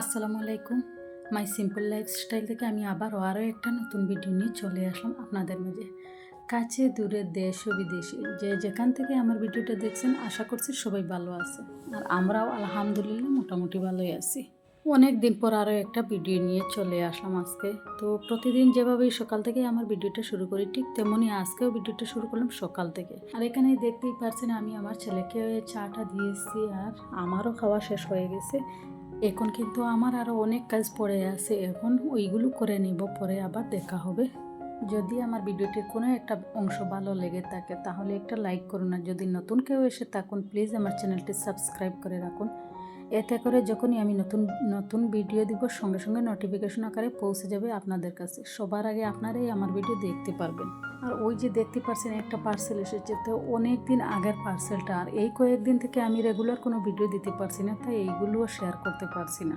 আসসালামু আলাইকুম। মাই simple lifestyle থেকে আমি আবারও আরও একটা নতুন ভিডিও নিয়ে চলে আসলাম আপনাদের মাঝে। কাছে, দূরে, দেশ ও বিদেশে। যে যেখান থেকে আমার ভিডিওটা দেখছেন, আশা করছি সবাই ভালো আছে। আর আমরাও আলহামদুলিল্লাহ মোটামুটি ভালোই আছি। অনেক দিন পর আরও একটা ভিডিও নিয়ে চলে আসলাম আজকে। তো প্রতিদিন যেভাবেই সকাল থেকে আমার ভিডিওটা শুরু করি, ঠিক তেমনই আজকেও ভিডিওটা শুরু করলাম সকাল থেকে। আর এখানে দেখতেই পারছেন, আমি আমার ছেলেকে চাটা দিয়েছি আর আমারও খাওয়া শেষ হয়ে গেছে। এখন কিন্তু আমার আরও অনেক কাজ পড়ে আছে, এখন ওইগুলো করে নিব, পরে আবার দেখা হবে। যদি আমার ভিডিওটির কোনো একটা অংশ ভালো লেগে থাকে, তাহলে একটা লাইক করুন, আর যদি নতুন কেউ এসে থাকুন প্লিজ আমার চ্যানেলটি সাবস্ক্রাইব করে রাখুন। এতে করে যখনই আমি নতুন নতুন ভিডিও দিব, সঙ্গে সঙ্গে নোটিফিকেশন আকারে পৌঁছে যাবে আপনাদের কাছে। সবার আগে আপনারাই আমার ভিডিও দেখতে পারবেন। আর ওই যে দেখতে পাচ্ছেন একটা পার্সেল এসেছে, তো অনেক দিন আগের পার্সেলটা আর এই কয়েকদিন থেকে আমি রেগুলার কোনো ভিডিও দিতে পারছি না, তাই এইগুলোও শেয়ার করতে পারছি না।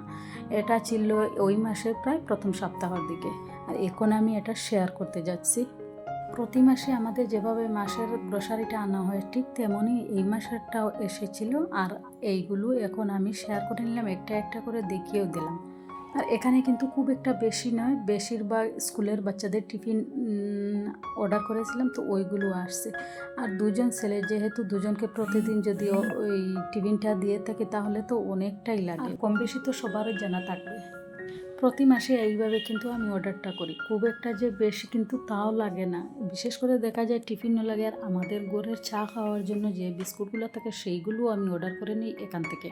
এটা ছিল ওই মাসের প্রায় প্রথম সপ্তাহের দিকে। আর এখন আমি এটা শেয়ার করতে যাচ্ছি। প্রতি মাসে আমাদের যেভাবে মাসের গ্রসারিটা আনা হয়, ঠিক তেমনই এই মাসেরটাও এসেছিল। আর এইগুলো এখন আমি শেয়ার করে নিলাম, একটা একটা করে দেখিয়েও দিলাম। আর এখানে কিন্তু খুব একটা বেশি নয়, বেশিরভাগ স্কুলের বাচ্চাদের টিফিন অর্ডার করেছিলাম, তো ওইগুলো আসছে। আর দুজন ছেলে, যেহেতু দুজনকে প্রতিদিন যদি ওই টিফিনটা দিয়ে থাকে, তাহলে তো অনেকটাই লাগে। কম বেশি তো সবারই জানা থাকবে। প্রতি মাসে এইভাবে কিন্তু আমি অর্ডারটা করি। খুব একটা যে বেশি কিন্তু তাও লাগে না। বিশেষ করে দেখা যায় টিফিনও লাগে আর আমাদের ঘরের চা খাওয়ার জন্য যে বিস্কুটগুলো থাকে সেইগুলো আমি অর্ডার করে নিই এখান থেকে।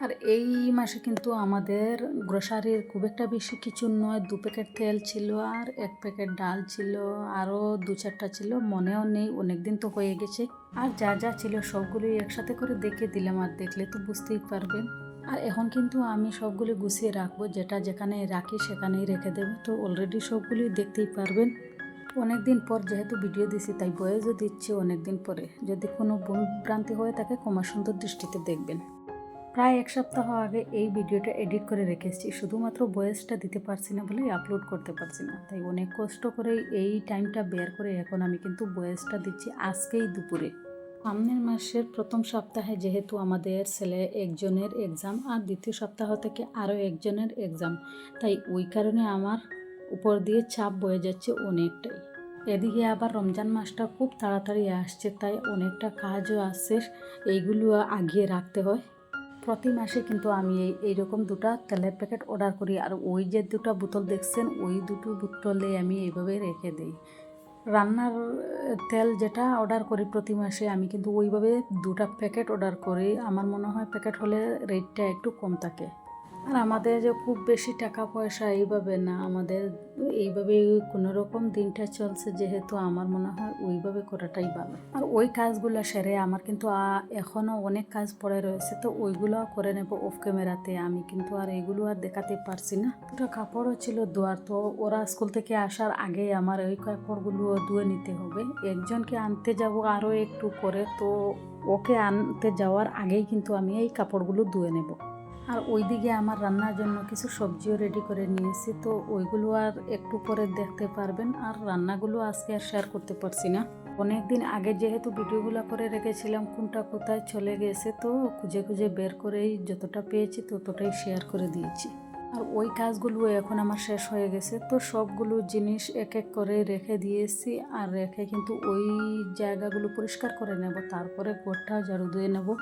আর এই মাসে কিন্তু আমাদের গ্রোসারির খুব একটা বেশি কিছু নয়। দু প্যাকেট তেল ছিল আর এক প্যাকেট ডাল ছিল, আরও দু চারটা ছিল, মনেও নেই অনেক দিন তো হয়ে গেছে। আর যা যা ছিল সবগুলোই একসাথে করে দেখে দিলাম, আর দেখলে তো বুঝতেই পারবেন। আর এখন কিন্তু আমি সবগুলি গুছিয়ে রাখব, যেটা যেখানে রাখি সেখানেই রেখে দেবো। তো অলরেডি সবগুলি দেখতেই পারবেন। অনেক দিন পর যেহেতু ভিডিও দিছি, তাই বয়েসও দিচ্ছি অনেক দিন পরে। যদি কোনো ভ্রান্তি হয়ে থাকে, ক্ষমা সুন্দর দৃষ্টিতে দেখবেন। প্রায় এক সপ্তাহ আগে এই ভিডিওটা এডিট করে রেখেছি শুধুমাত্র বয়েসটা দিতে পারছি না বলেই আপলোড করতে পারছি না। তাই অনেক কষ্ট করে এই টাইমটা বের করে এখন আমি কিন্তু বয়েসটা দিচ্ছি আজকেই দুপুরে। সামনের মাসের প্রথম সপ্তাহে যেহেতু আমাদের ছেলে একজনের এক্সাম আর দ্বিতীয় সপ্তাহ থেকে আরও একজনের এক্সাম তাই ওই কারণে আমার উপর দিয়ে চাপ বয়ে যাচ্ছে অনেকটাই। এদিকে আবার রমজান মাসটা খুব তাড়াতাড়ি আসছে, তাই অনেকটা কাজও আসছে এইগুলো আগিয়ে রাখতে হয়। প্রতি মাসে কিন্তু আমি এই, এইরকম দুটো তেলের প্যাকেট অর্ডার করি, আর ওই যে দুটো বোতল দেখছেন, ওই দুটো বোতলে আমি এইভাবে রেখে দিই। রান্নার তেল যেটা অর্ডার করি প্রতি মাসে, আমি কিন্তু ওইভাবে দুটা প্যাকেট অর্ডার করি। আমার মনে হয় প্যাকেট হলে রেটটা একটু কম থাকে। আর আমাদের যে খুব বেশি টাকা পয়সা এইভাবে না, আমাদের এইভাবে কোনো রকম দিনটা চলছে যেহেতু আমার মনে হয় ওইভাবে করাটাই ভালো। আর ওই কাজগুলো সেরে আমার কিন্তু এখনও অনেক কাজ পড়ে রয়েছে, তো ওইগুলো করে নেব অফ ক্যামেরাতে আমি কিন্তু আর এগুলো আর দেখাতে পারছি না। দুটো কাপড়ও ছিল ধোয়ার তো ওরা স্কুল থেকে আসার আগেই আমার ওই কাপড়গুলো ধুয়ে নিতে হবে। একজনকে আনতে যাব আরও একটু করে, তো ওকে আনতে যাওয়ার আগেই কিন্তু আমি এই কাপড়গুলো ধুয়ে নেব। আর ওইদিকে আমার রান্নার জন্য কিছু সবজিও রেডি করে নিয়েছি। তো ওইগুলো আর একটু পরে দেখতে পারবেন। আর রান্নাগুলো আজকে আর শেয়ার করতে পারছি না। অনেক দিন আগে যেহেতু ভিডিওগুলো করে রেখেছিলাম, কোনটা কোথায় চলে গেছে, তো খুঁজে খুঁজে বের করেই যতটা পেয়েছি ততটাই শেয়ার করে দিয়েছি। আর ওই কাজগুলো এখন আমার শেষ হয়ে গেছে। তো সবগুলো জিনিস এক এক করে রেখে দিয়েছি। আর রেখে কিন্তু ওই জায়গাগুলো পরিষ্কার করে নেব। তারপরে ঘরটা ঝাড়ু দিয়ে নেব।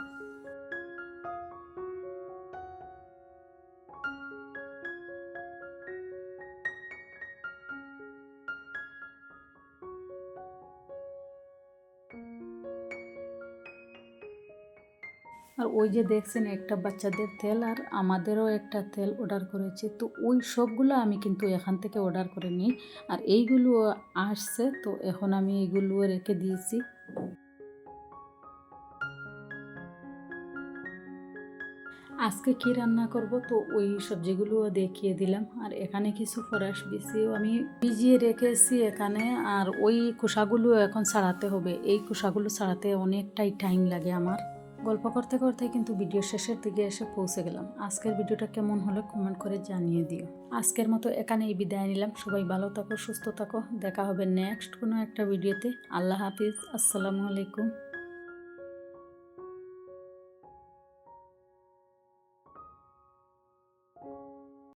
আর ওই যে দেখছেন একটা বাচ্চাদের তেল আর আমাদেরও একটা তেল অর্ডার করেছি। তো ওই সবগুলো আমি কিন্তু এখান থেকে অর্ডার করে নিই। আর এইগুলো আসছে, তো এখন আমি এইগুলো রেখে দিয়েছি। আজকে কি রান্না করব? তো ওই সবজিগুলোও দেখিয়ে দিলাম। আর এখানে কিছু ফরাস বিছিও আমি ভিজিয়ে রেখেছি এখানে। আর ওই খোসাগুলো এখন ছাড়াতে হবে। এই খোসাগুলো ছাড়াতে অনেকটাই টাইম লাগে আমার। গল্প করতে করতে কিন্তু ভিডিও শেষের দিকে এসে পৌঁছে গেলাম। আজকের ভিডিওটা কেমন হলো কমেন্ট করে জানিয়ে দিও। আজকের মতো এখানেই বিদায় নিলাম। সবাই ভালো থাকো, সুস্থ থাকো। দেখা হবে নেক্সট কোনো একটা ভিডিওতে। আল্লাহ হাফিজ। আসসালামু আলাইকুম।